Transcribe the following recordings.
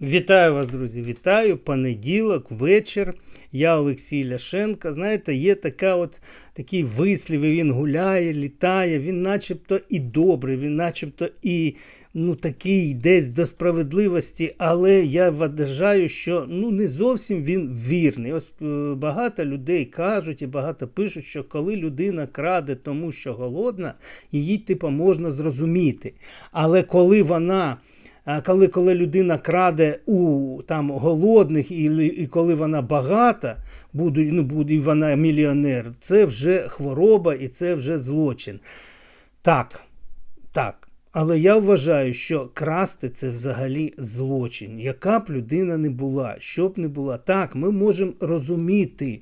Вітаю вас, друзі! Вітаю! Понеділок, вечір. Я Олексій Ляшенко. Знаєте, є така от, такий вислів, і він гуляє, літає, він начебто і добрий, він начебто і ну, такий десь до справедливості, але я вважаю, що ну, не зовсім він вірний. Ось е, багато людей кажуть і багато пишуть, що коли людина краде тому, що голодна, її типу, можна зрозуміти. Але коли вона. Коли коли людина краде у там голодних, і і коли вона багата, буде, ну, буде, і вона мільйонер, це вже хвороба і це вже злочин. Так, так. Але я вважаю, що красти це взагалі злочин. Яка б людина не була, що б не була. Так, ми можемо розуміти.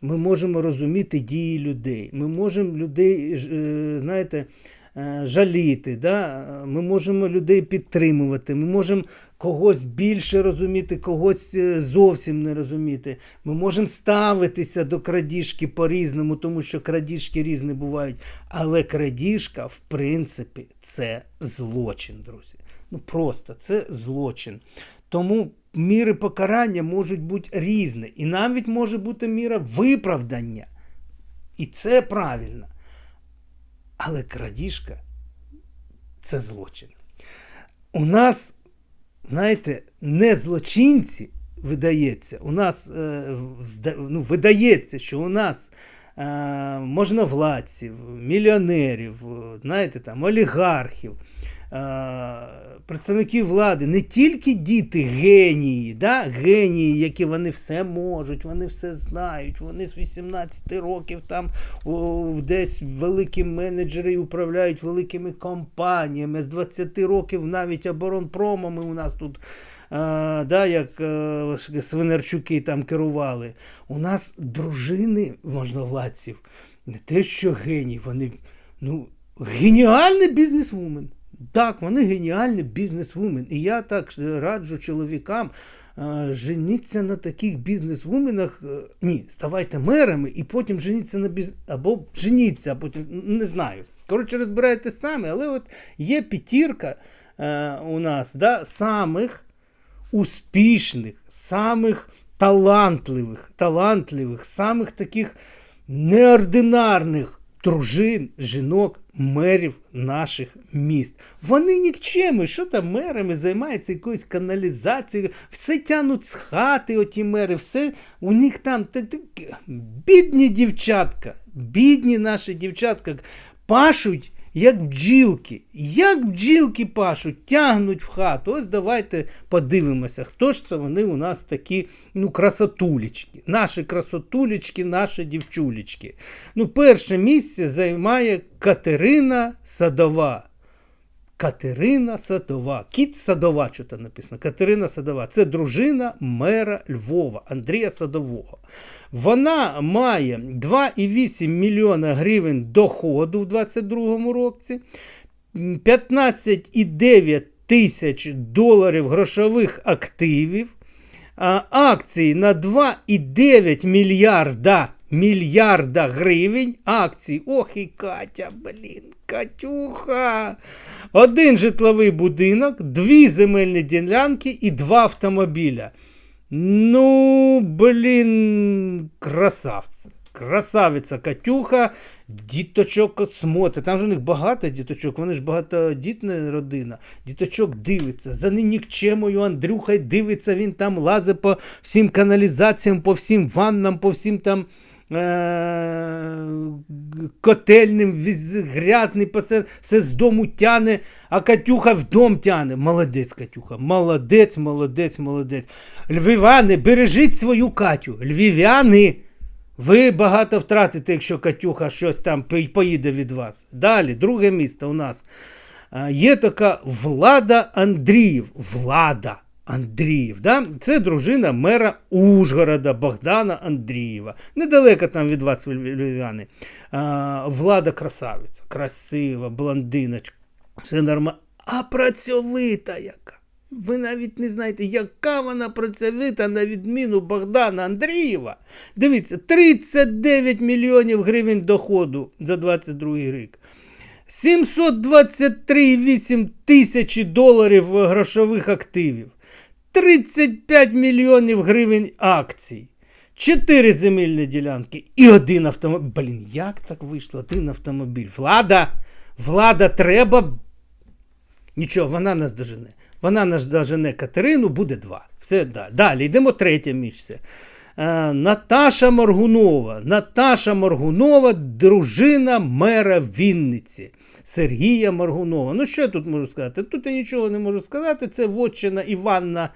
Ми можемо розуміти дії людей. Ми можемо людей, е, знаєте, жаліти. Да? Ми можемо людей підтримувати, ми можемо когось більше розуміти, когось е, зовсім не розуміти. Ми можемо ставитися до крадіжки по-різному, тому що крадіжки різні бувають. Але крадіжка, в принципі, це злочин, друзі. Ну просто це злочин. Тому міри покарання можуть бути різні. І навіть може бути міра виправдання. І це правильно. Але крадіжка це злочин. У нас, знаєте, не злочинці видається, у нас е, ну, видається, що у нас е, можновладців, мільйонерів, знаєте, там, олігархів представників влади, не тільки діти генії, да? генії, які вони все можуть, вони все знають, вони з 18 років там о, десь великі менеджери управляють великими компаніями, з 20 років навіть оборонпромами у нас тут. А, да, Як а, свинарчуки там керували. У нас дружини можновладців, не те, що генії, вони ну, геніальний бізнесвумен. Так, вони геніальні бізнесвумен. І я так раджу чоловікам. Женіться на таких бізнесвуменах, е, ні, ставайте мерами і потім женіться на бізнес. Або женіться, а потім не знаю. Коротше, розбирайте самі, але от є п'ятірка е, у нас да, самих успішних, самих талантливих, талантливих, самих таких неординарних дружин, жінок, мерів наших міст. Вони нікчеми, що там мерами займаються якоюсь каналізацією, все тянуть з хати, оті мери, все у них там бідні дівчатка, бідні наші дівчатка пашуть як бджілки. Як бджілки пашуть, тягнуть в хату. Ось давайте подивимося, хто ж це вони у нас такі ну, красотулечки. Наші красотулечки, наші дівчулечки. Ну, Перше місце займає Катерина Садова. Катерина Садова. Кіт Садова, що там написано. Катерина Садова. Це дружина мера Львова Андрія Садового. Вона має 2,8 мільйона гривень доходу в 2022 році, 15,9 тисяч доларів грошових активів, акції на 2,9 мільярда мільярда гривень акцій. Ох і Катя, блін, Катюха. Один житловий будинок, дві земельні ділянки і два автомобіля. Ну, блін, красавці. Красавиця Катюха, діточок смотрить. Там ж у них багато діточок, вони ж багатодітна родина. Діточок дивиться. За нікчемою Андрюха дивиться, він там лазить по всім каналізаціям, по всім ваннам, по всім там котельним, грязний, все з дому тяне, а Катюха в дом тяне. Молодець, Катюха, молодець, молодець, молодець. Львів'яни, бережіть свою Катю. Львів'яни, ви багато втратите, якщо Катюха щось там поїде від вас. Далі, друге місто у нас. Е, є така влада Андріїв. Влада. Андріїв. Да? Це дружина мера Ужгорода Богдана Андрієва. Недалеко там від вас, львів'яни. Влада красавиця, красива, блондиночка. Все нормально. А працьовита яка. Ви навіть не знаєте, яка вона працьовита на відміну Богдана Андрієва. Дивіться, 39 мільйонів гривень доходу за 22 рік. 723,8 тисячі доларів грошових активів. 35 мільйонів гривень акцій. Чотири земельні ділянки і один автомобіль. Блін, як так вийшло? Один автомобіль. Влада, влада, треба. Нічого, вона нас дожене. Вона нас дожене Катерину, буде два. Все далі. Далі йдемо третє місце. Е, Наташа Моргунова. Наташа Моргунова, дружина мера Вінниці. Сергія Моргунова. Ну, що я тут можу сказати? Тут я нічого не можу сказати. Це вотчина Іванна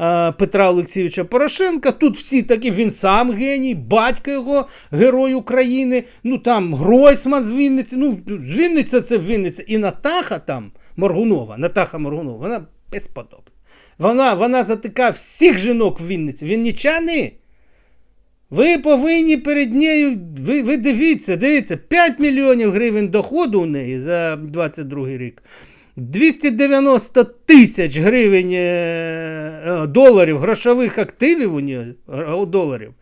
е, Петра Олексійовича Порошенка. Тут всі такі, він сам геній, батько його, герой України. Ну там Гройсман з Вінниці. Ну, з Вінниця це Вінниця. І Натаха там Моргунова, Натаха Моргунова, вона безподобна. Вона, вона затикає всіх жінок в Вінниці. Вінничани. Ви повинні перед нею, ви, ви дивіться, дивіться, 5 мільйонів гривень доходу у неї за 22 рік. 290 тисяч гривень е, е, доларів грошових активів у нього е, доларів.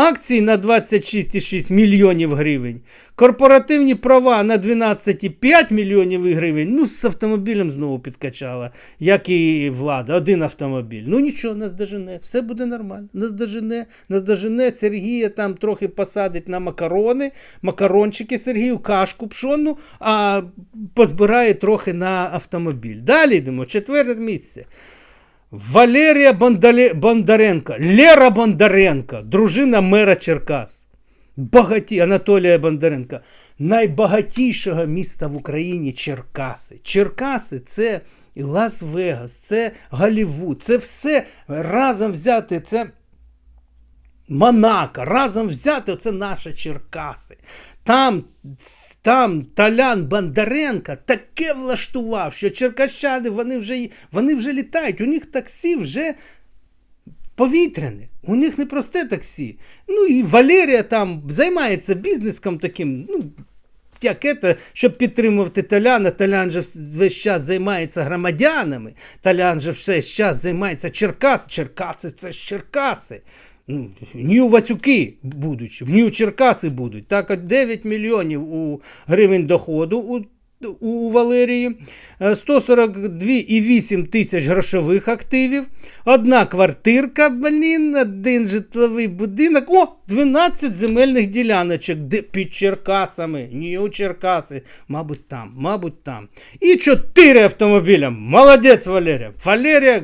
Акції на 26,6 мільйонів гривень. Корпоративні права на 12,5 мільйонів гривень. Ну, з автомобілем знову підкачала, як і влада, один автомобіль. Ну нічого, нас дожене, все буде нормально. Нас дожене, нас. Сергія там трохи посадить на макарони, макарончики Сергію, кашку пшонну, а позбирає трохи на автомобіль. Далі йдемо, четверте місце. Валерія Бондалі... Бондаренко, Лера Бондаренко, дружина мера Черкас. Багаті Анатолія Бондаренка, найбагатішого міста в Україні Черкаси. Черкаси це Лас-Вегас, це Голівуд, це все разом взяти. Це Монако, разом взяти це наші Черкаси. Там, там Талян Бондаренко таке влаштував, що черкащани вони вже, вони вже літають. У них таксі вже повітряне. У них не просте таксі. Ну і Валерія там займається бізнеском таким. ну, як це, щоб підтримувати Таляна, Талян же весь час займається громадянами, Талян же весь час займається Черкас, Черкаси це ж Черкаси. Нью Васюки будуть, в Нью Черкаси будуть. Так, 9 мільйонів у гривень доходу у, у Валерії, е, 142,8 тисяч грошових активів, одна квартирка, блін, один житловий будинок, о, 12 земельних діляночок під Черкасами, Нью Черкаси, мабуть, там, мабуть, там. І 4 автомобіля. Молодець, Валерія. Валерія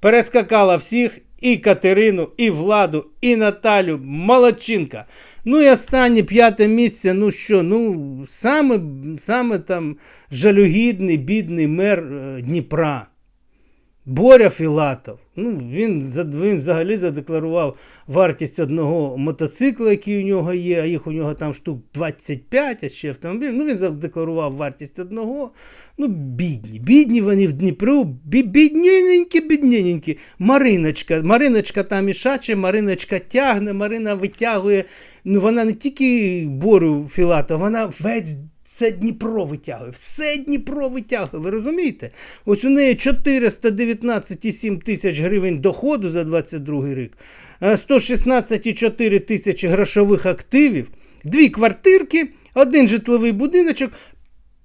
перескакала всіх і Катерину, і Владу, і Наталю. Молодчинка. Ну і останнє п'яте місце. Ну що, ну, саме, саме там жалюгідний, бідний мер е, Дніпра. Боря Філатов. Ну, він, він взагалі задекларував вартість одного мотоцикла, який у нього є, а їх у нього там штук 25, а ще автомобіль. Ну, він задекларував вартість одного. Ну, бідні. Бідні вони в Дніпру, бідненькі, бідненькі. Мариночка. Мариночка там ішаче, Мариночка тягне, Марина витягує. Ну, вона не тільки Борю Філатов, вона весь все Дніпро витягує, все Дніпро витягує. Ви розумієте? Ось у неї 419,7 тисяч гривень доходу за 22 рік, е, 116,4 тисячі грошових активів, дві квартирки, один житловий будиночок,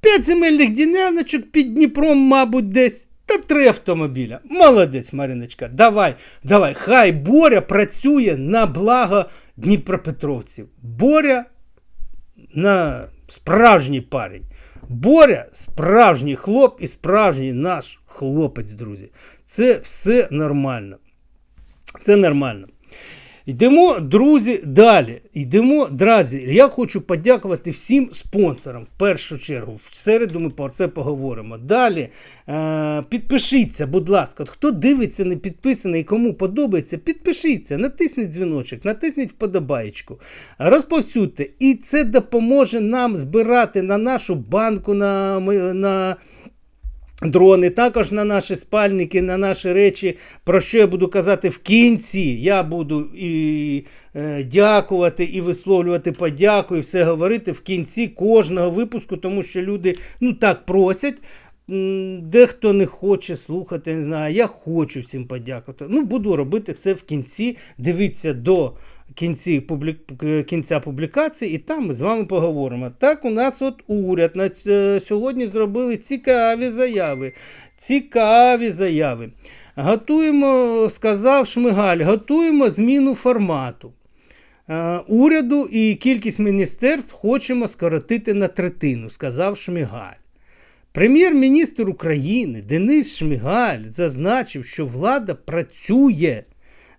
п'ять земельних діляночок під Дніпром, мабуть, десь. Та три автомобіля. Молодець, Мариночка. Давай, давай. Хай Боря працює на благо Дніпропетровців. Боря на справжній парень. Боря справжній хлоп і справжній наш хлопець, друзі. Це все нормально. Все нормально. Йдемо, друзі, далі. Йдемо, друзі. Я хочу подякувати всім спонсорам в першу чергу. В середу ми про це поговоримо. Далі е, підпишіться, будь ласка. От хто дивиться, не підписаний кому подобається, підпишіться, натисніть дзвіночок, натисніть вподобаєчку, розповсюдьте. І це допоможе нам збирати на нашу банку, на, на Дрони, також на наші спальники, на наші речі, про що я буду казати в кінці. Я буду і е, дякувати, і висловлювати подяку, і все говорити в кінці кожного випуску, тому що люди ну так просять. Дехто не хоче слухати, не знаю. Я хочу всім подякувати. Ну, буду робити це в кінці. Дивіться до кінці публік... кінця публікації, і там ми з вами поговоримо. Так, у нас от уряд на сьогодні зробили цікаві заяви. Цікаві заяви. Готуємо, сказав Шмигаль, готуємо зміну формату. Е, уряду і кількість міністерств хочемо скоротити на третину, сказав Шмигаль. Прем'єр-міністр України Денис Шмигаль зазначив, що влада працює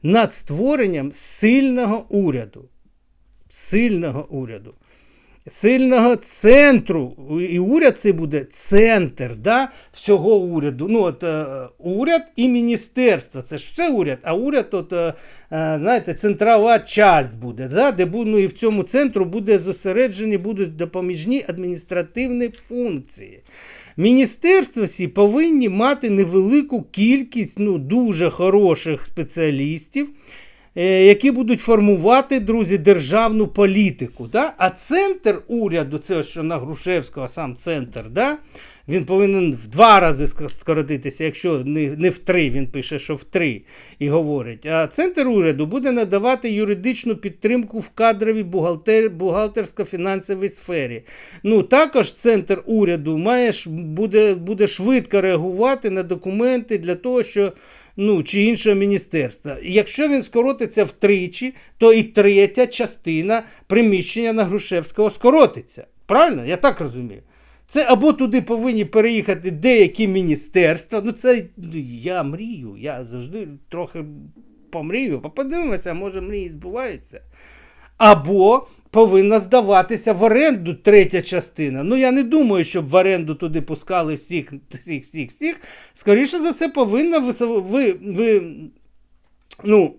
над створенням сильного уряду. Сильного уряду. Сильного центру. І уряд це буде центр да, всього уряду. Ну, от, е, уряд і міністерство. Це ж все уряд, а уряд, от, е, е, знаєте, центрова часть буде, да, де ну, і в цьому центру буде зосереджені будуть допоміжні адміністративні функції. Міністерства всі повинні мати невелику кількість ну, дуже хороших спеціалістів, е, які будуть формувати, друзі, державну політику. Да? А центр уряду, це що на Грушевського, сам центр, да? Він повинен в два рази скоротитися, якщо не, в три, він пише, що в три і говорить. А центр уряду буде надавати юридичну підтримку в кадровій бухгалтер, бухгалтерсько-фінансовій сфері. Ну, також центр уряду має, буде, буде швидко реагувати на документи для того, що ну, чи іншого міністерства. Якщо він скоротиться втричі, то і третя частина приміщення на Грушевського скоротиться. Правильно? Я так розумію. Це або туди повинні переїхати деякі міністерства. Ну, це ну, я мрію, я завжди трохи помрію, подивимося, може мрії збуваються. Або повинна здаватися в оренду третя частина. Ну, я не думаю, щоб в оренду туди пускали всіх, всіх, всіх, всіх. Скоріше за все, повинна ви, ви, ну,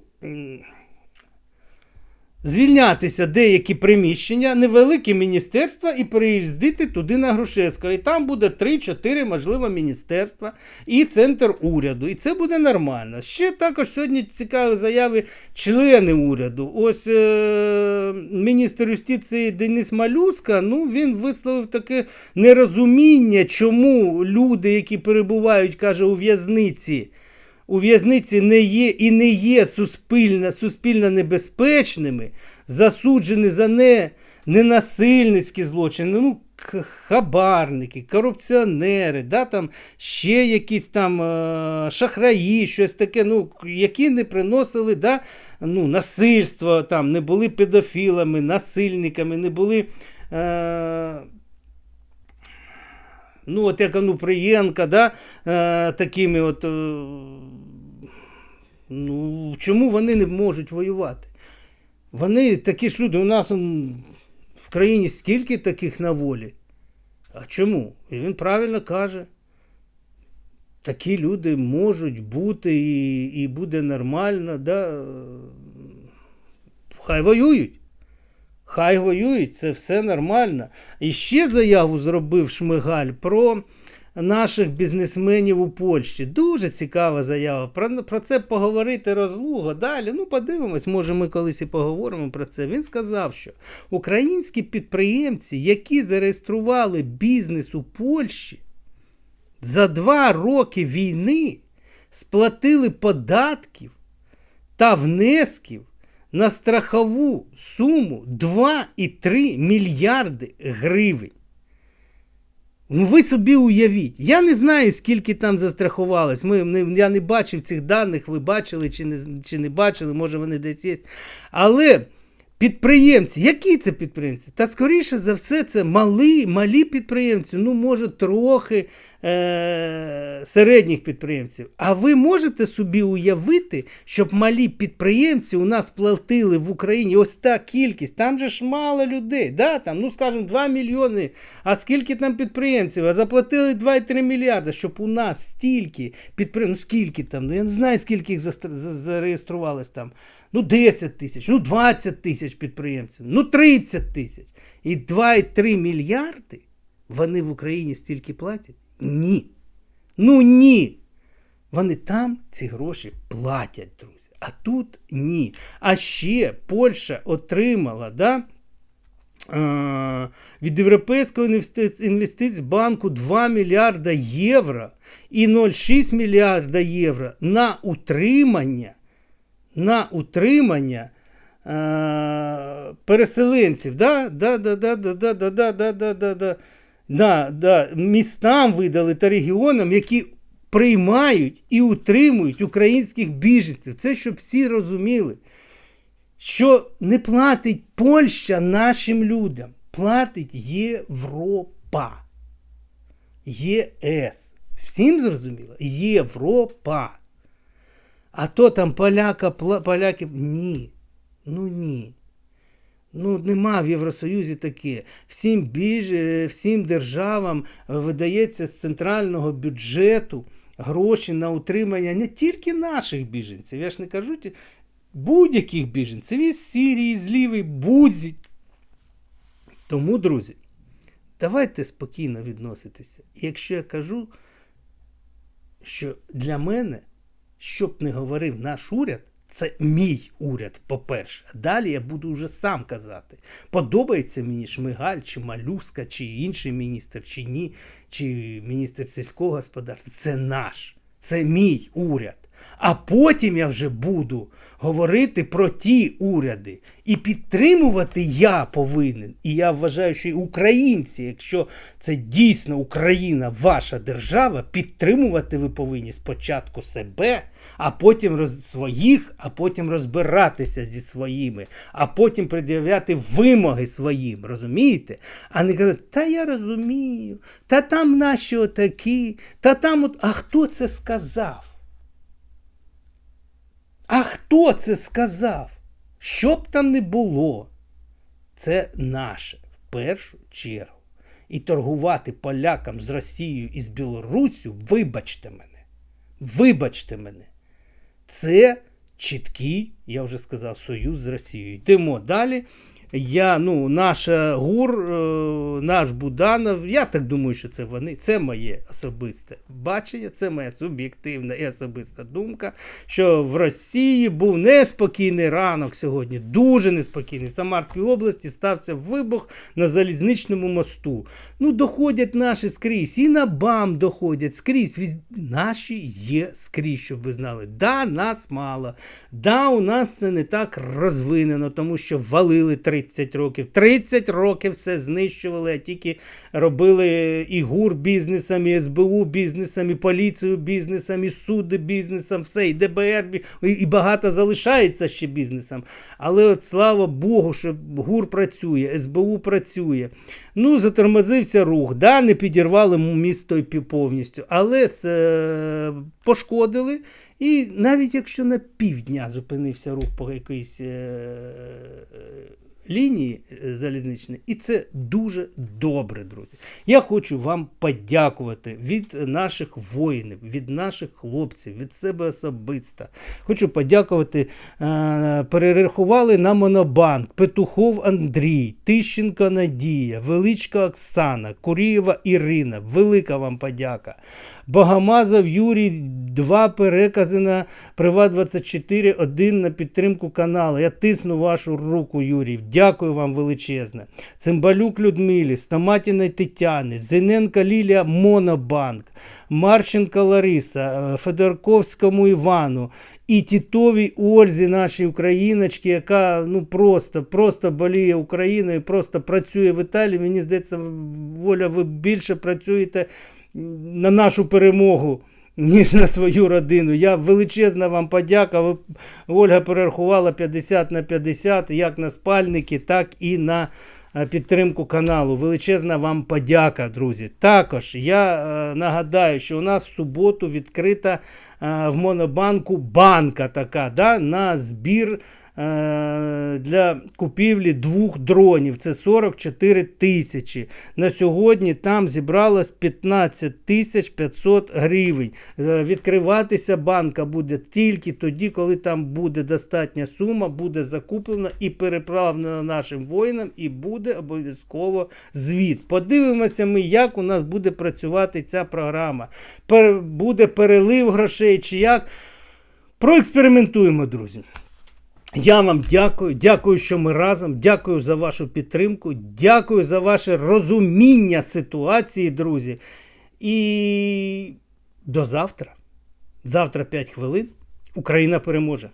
звільнятися деякі приміщення, невеликі міністерства і переїздити туди на Грушевського. І там буде 3-4, можливо, міністерства і центр уряду. І це буде нормально. Ще також сьогодні цікаві заяви члени уряду. Ось е- міністр юстиції Денис Малюска, ну він висловив таке нерозуміння, чому люди, які перебувають, каже, у в'язниці у в'язниці не є і не є суспільно, суспільно небезпечними, засуджені за не, ненасильницькі злочини, ну, хабарники, корупціонери, да, там, ще якісь там е, шахраї, щось таке, ну, які не приносили да, ну, насильство, там, не були педофілами, насильниками, не були. Е, Ну, от як Ануприєнка, да, е, такими от. Е, ну, чому вони не можуть воювати? Вони такі ж люди, у нас в країні скільки таких на волі. А чому? І він правильно каже. Такі люди можуть бути і, і буде нормально, да? хай воюють. Хай воюють, це все нормально. І ще заяву зробив Шмигаль про наших бізнесменів у Польщі. Дуже цікава заява. Про, про це поговорити розлуго. Далі, ну подивимось, може ми колись і поговоримо про це. Він сказав, що українські підприємці, які зареєстрували бізнес у Польщі, за два роки війни сплатили податків та внесків на страхову суму 2,3 мільярди гривень. Ну, ви собі уявіть. Я не знаю, скільки там застрахувалось. Ми, не, я не бачив цих даних, ви бачили чи не, чи не бачили, може вони десь є. Але підприємці, які це підприємці? Та скоріше за все, це малі, малі підприємці, ну, може, трохи е- середніх підприємців. А ви можете собі уявити, щоб малі підприємці у нас платили в Україні ось та кількість, там же ж мало людей, да? там, ну скажімо, 2 мільйони. А скільки там підприємців? А заплатили 2,3 мільярди, щоб у нас стільки підприємців, ну скільки там, ну я не знаю, скільки їх зареєструвалось там. Ну 10 тисяч, ну 20 тисяч підприємців, ну 30 тисяч. І 2,3 мільярди вони в Україні стільки платять? Ні. Ну ні. Вони там ці гроші платять, друзі. А тут ні. А ще Польща отримала да, е, від Європейського інвести- інвестиційбанку 2 мільярда євро і 0,6 мільярда євро на утримання, на утримання е, переселенців. Да? Да, да, да, да, да, да, да, да, да, да, да. Да, містам видали та регіонам, які приймають і утримують українських біженців. Це щоб всі розуміли, що не платить Польща нашим людям, платить Європа. ЄС. Всім зрозуміло? Європа. А то там поляка, поляки. Ні. Ну ні. Ну, нема в Євросоюзі таке. Всім, біж... е, всім державам видається з центрального бюджету гроші на утримання не тільки наших біженців. Я ж не кажу будь-яких біженців із Сирії, з Лівії, будь Тому, друзі, давайте спокійно відноситися. І якщо я кажу, що для мене, що б не говорив наш уряд, це мій уряд, по-перше. Далі я буду вже сам казати. Подобається мені Шмигаль, чи Малюска, чи інший міністр, чи ні, чи міністр сільського господарства. Це наш, це мій уряд. А потім я вже буду говорити про ті уряди. І підтримувати я повинен. І я вважаю, що і українці, якщо це дійсно Україна, ваша держава, підтримувати ви повинні спочатку себе, а потім роз... своїх, а потім розбиратися зі своїми, а потім пред'являти вимоги своїм. Розумієте? А не казати, та я розумію, та там наші отакі, та там от. А хто це сказав? А хто це сказав? Що б там не було, це наше в першу чергу. І торгувати полякам з Росією і з Білоруссю, вибачте мене. Вибачте мене. Це чіткий, я вже сказав, союз з Росією. Йдемо далі. Я, ну, наша ГУР, е, наш Буданов, я так думаю, що це вони. Це моє особисте бачення, це моя суб'єктивна і особиста думка, що в Росії був неспокійний ранок сьогодні, дуже неспокійний. В Самарській області стався вибух на залізничному мосту. Ну, доходять наші скрізь, і на БАМ доходять скрізь. Наші є скрізь, щоб ви знали. Да, нас мало. Да, у нас це не так розвинено, тому що валили 30 років. 30 років все знищували, а тільки робили і ГУР бізнесом, і СБУ бізнесом, і поліцію бізнесом, і суди бізнесом, все, і ДБР, і багато залишається ще бізнесом. Але от слава Богу, що ГУР працює, СБУ працює. Ну, затормозився рух, да, не підірвали місто повністю, але с- е, пошкодили. І навіть якщо на півдня зупинився рух по якоїсь е, лінії е, залізничної, і це дуже добре, друзі. Я хочу вам подякувати від наших воїнів, від наших хлопців, від себе особисто. Хочу подякувати. Е, перерахували на Монобанк Петухов Андрій, Тищенко Надія, Величка Оксана, Курієва Ірина. Велика вам подяка. Богомазов Юрій, два перекази на Приват 24, один на підтримку каналу. Я тисну вашу руку, Юрій. Дякую вам величезне. Цимбалюк Людмилі, Стаматіна Тетяни, Зиненка Лілія Монобанк, Марченко Лариса, е, Федорковському Івану. І Тітовій Ользі, нашій україночці, яка ну просто, просто боліє Україною, просто працює в Італії. Мені здається, Воля, ви більше працюєте на нашу перемогу, ніж на свою родину. Я величезна вам подяка. Ольга перерахувала 50 на 50, як на спальники, так і на е, підтримку каналу. Величезна вам подяка, друзі. Також я е, нагадаю, що у нас в суботу відкрита е, в Монобанку банка така да, на збір. Е, Для купівлі двох дронів це 44 тисячі. На сьогодні там зібралось 15 тисяч 500 гривень. Е, Відкриватися банка буде тільки тоді, коли там буде достатня сума, буде закуплена і переправлена нашим воїнам, і буде обов'язково звіт. Подивимося ми, як у нас буде працювати ця програма. Буде перелив грошей чи як. Проекспериментуємо, друзі. Я вам дякую. Дякую, що ми разом. Дякую за вашу підтримку. Дякую за ваше розуміння ситуації, друзі. І до завтра. Завтра 5 хвилин. Україна переможе.